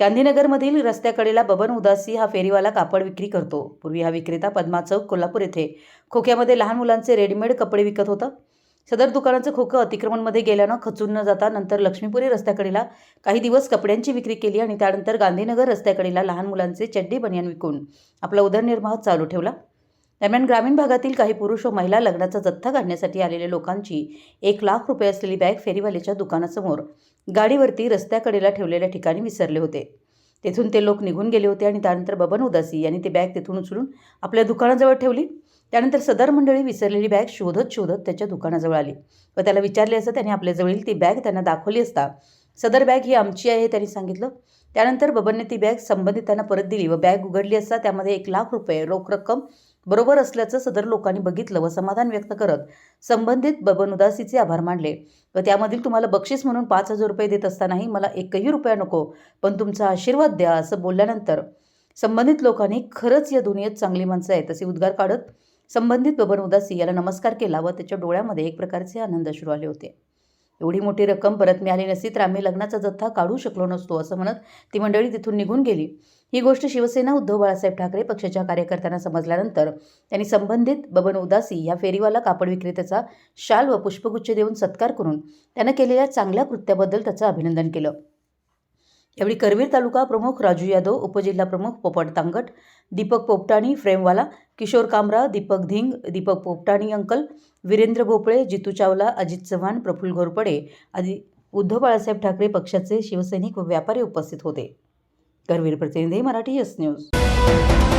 गांधीनगरमधील रस्त्याकडेला बबन उदासी हा फेरीवाला कापड विक्री करतो. पूर्वी हा विक्रेता पद्मा चौक कोल्हापूर येथे खोक्यामध्ये लहान मुलांचे रेडीमेड कपडे विकत होता. सदर दुकानाचं खोकं अतिक्रमणमध्ये गेल्यानं खचून न जाता नंतर लक्ष्मीपुरी रस्त्याकडेला काही दिवस कपड्यांची विक्री केली आणि त्यानंतर गांधीनगर रस्त्याकडेला लहान मुलांचे चड्डी बनियान विकून आपला उदरनिर्वाह चालू ठेवला. दरम्यान ग्रामीण भागातील काही पुरुष व महिला लग्नाचा जथ्था काढण्यासाठी आलेल्या लोकांची एक लाख रुपये असलेली बॅग फेरीवाल्याच्या दुकानासमोर गाडीवरती रस्त्याकडेला ठेवलेल्या ठिकाणी विसरले होते. तेथून ते लोक निघून गेले होते आणि त्यानंतर बबन उदासी यांनी ती बॅग तेथून उचलून आपल्या दुकानाजवळ ठेवली. त्यानंतर सदर मंडळी विसरलेली बॅग शोधत शोधत त्याच्या दुकानाजवळ आली व त्याला विचारले असता त्याने आपल्याजवळील ती बॅग त्यांना दाखवली असता सदर बॅग ही आमची आहे त्यांनी सांगितलं. त्यानंतर बबनने ती बॅग संबंधितांना परत दिली व बॅग उघडली असता त्यामध्ये एक लाख रुपये रोख रक्कम बरोबर असल्याचं सदर लोकांनी बघितलं व समाधान व्यक्त करत संबंधित बबन उदासीचे आभार मानले. व त्यामधील तुम्हाला बक्षीस म्हणून पाच हजार रुपये देत असतानाही मला एकही रुपया नको पण तुमचा आशीर्वाद द्या असं बोलल्यानंतर संबंधित लोकांनी खरंच या दुनियेत चांगली माणसं आहेत असे उद्गार काढत संबंधित बबन उदासी याला नमस्कार केला व त्याच्या डोळ्यामध्ये एक प्रकारचे आनंद अश्रू आले होते. एवढी मोठी रक्कम परत मिळाली नसती तर आम्ही लग्नाचा जथ्था काढू शकलो नसतो असं म्हणत ती मंडळी तिथून निघून गेली. ही गोष्ट शिवसेना उद्धव बाळासाहेब ठाकरे पक्षाच्या कार्यकर्त्यांना समजल्यानंतर त्यांनी संबंधित बबन उदासी या फेरीवाला कापड विक्रेत्याचा शाल व पुष्पगुच्छ देऊन सत्कार करून त्यानं केलेल्या चांगल्या कृत्याबद्दल त्याचं अभिनंदन केलं. यावेळी करवीर तालुका प्रमुख राजू यादव उपजिल्हा प्रमुख पोपट तांगट दीपक पोपटाणी फ्रेमवाला किशोर कामरा दीपक धिंग दीपक पोपटाणी अंकल वीरेंद्र भोपळे जितू चावला अजित चव्हाण प्रफुल्ल घोरपडे आदी उद्धव बाळासाहेब ठाकरे पक्षाचे शिवसैनिक व व्यापारी उपस्थित होते. करवीर प्रतिनिधी मराठी यस न्यूज.